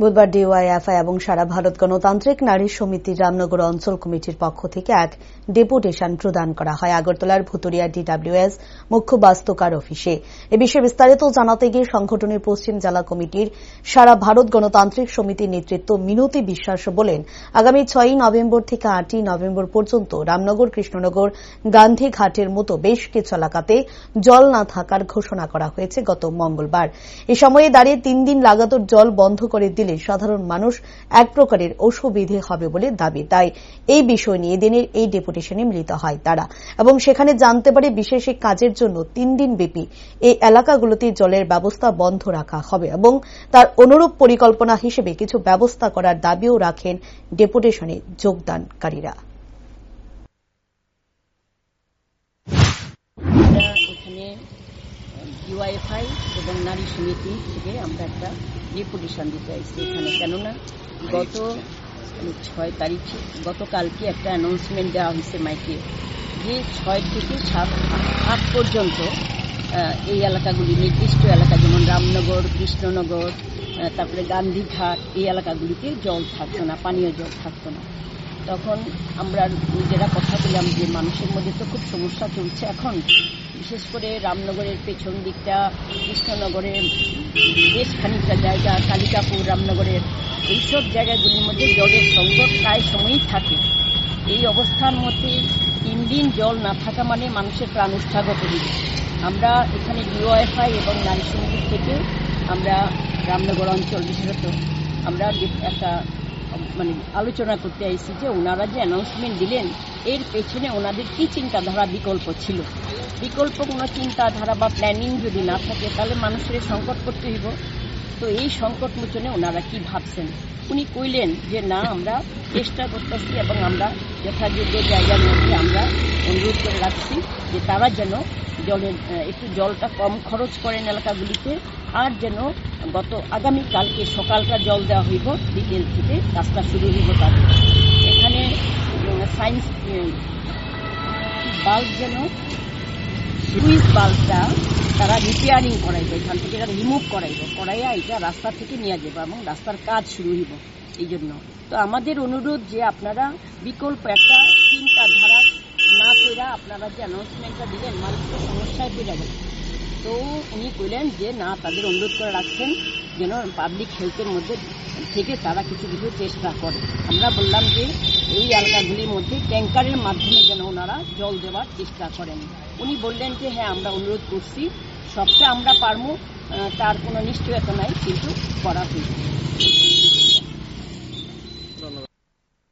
বুধবার ডিওয়াইএফআই এবং সারা ভারত গণতান্ত্রিক নারী সমিতি রামনগর অঞ্চল কমিটির পক্ষ থেকে এক ডেপুটেশন প্রদান করা হয়। আগরতলার ভুতুরিয়া ডিডব্লিউএস মুখ্য বাস্তুকার অফিসে। এ বিষয়ে বিস্তারিত জানাতে গিয়ে সংগঠনের পশ্চিম জেলা কমিটির সারা ভারত গণতান্ত্রিক সমিতির নেতৃত্ব মিনতি বিশ্বাস বলেন, আগামী ছয়ই নভেম্বর থেকে আটই নভেম্বর পর্যন্ত রামনগর, কৃষ্ণনগর গান্ধীঘাটের মতো বেশ কিছু এলাকাতে জল না থাকার ঘোষণা করা হয়েছে গত মঙ্গলবার। এ সময়ে দাঁড়িয়ে তিন দিন লাগাতার জল বন্ধ করে দিলে সাধারণ মানুষ এক প্রকারের অসুবিধে হবে বলে দাবি। তাই এই বিষয় নিয়ে দিনের এই ডেপুটেশনে মিলিত হয় তারা। এবং সেখানে জানতে পারে বিশেষ কাজের জন্য তিন দিন ব্যাপী এই এলাকাগুলোতে জলের ব্যবস্থা বন্ধ রাখা হবে এবং তার অনুরূপ পরিকল্পনা হিসেবে কিছু ব্যবস্থা করার দাবিও রাখেন ডেপুটেশনে যোগদানকারীরা আমরা এখানে ইউআইএফআই এবং নারী সমিতি থেকে আমরা একটা ডেপুটেশন দিতে আসছি এখানে। কেননা গত ছয় তারিখ, গতকালকে একটা অ্যানাউন্সমেন্ট দেওয়া হয়েছে মাইকে যে ছয় থেকে সাত আট পর্যন্ত এই এলাকাগুলি, নির্দিষ্ট এলাকা যেমন রামনগর, কৃষ্ণনগর তারপরে গান্ধীঘাট, এই এলাকাগুলিতে জল থাকতো না, পানীয় জল থাকতো না। তখন আমরা নিজেরা কথা বললাম যে মানুষের মধ্যে তো খুব সমস্যা চলছে। এখন বিশেষ করে রামনগরের পেছন দিকটা, কৃষ্ণনগরের বেশ খানিকটা জায়গা, কালিকাপুর, রামনগরের এইসব জায়গাগুলির মধ্যে জলের সংকট প্রায় সময়ই থাকে। এই অবস্থার মধ্যে তিন দিন জল না থাকা মানে মানুষের প্রাণ উৎসাগত দিবে আমরা এখানে ডিওএফআই এবং নারী সমিতি থেকে আমরা রামনগর অঞ্চল বিশেষত, আমরা একটা মানে আলোচনা করতে আইসি যে ওনারা যে অ্যানাউন্সমেন্ট দিলেন, এর পেছনে ওনাদের কি চিন্তাধারা বিকল্প ছিল? বিকল্প কোনো চিন্তাধারা বা প্ল্যানিং যদি না থাকে, তাহলে মানুষের সংকট করতে হইব। তো এই সংকট মোচনে ওনারা কি ভাবছেন? উনি কইলেন যে, না, আমরা চেষ্টা করতেছি এবং আমরা যথাযোগ্য জায়গার মধ্যে আমরা করে রাখছি যে তারা যেন জলের একটু জলটা কম খরচ করেন এলাকাগুলিতে, আর যেন গত আগামীকালকে সকালটা জল দেওয়া হইব, বিকেল থেকে কাজটা শুরু হইব তাদের। এখানে সায়েন্স বাল্ব যেন সুইচ বাল্বটা তারা রিপেয়ারিং করাইবে, এখান থেকে এটা রিমুভ করাইব, করাইয়া এটা রাস্তা থেকে নিয়ে যাব এবং রাস্তার কাজ শুরু হইব। এই জন্য তো আমাদের অনুরোধ যে আপনারা বিকল্প একটা চিন্তাধারা কইরা আপনারা যে অ্যানাউন্সমেন্টটা দিলেন মানুষ তো সমস্যায় পড়ে গেল তো উনি কইলেন যে, না, তাদের অনুরোধ করে রাখছেন যেন পাবলিক হেলথের মধ্যে থেকে তারা কিছু কিছু চেষ্টা করে। আমরা বললাম যে, এই এলাকাগুলির মধ্যে ট্যাঙ্কারের মাধ্যমে যেন ওনারা জল দেওয়ার চেষ্টা করেন। উনি বললেন যে হ্যাঁ আমরা অনুরোধ করছি, সবটা আমরা পারব তার কোনো নিশ্চয়তা নাই, কিন্তু করা হয়েছে।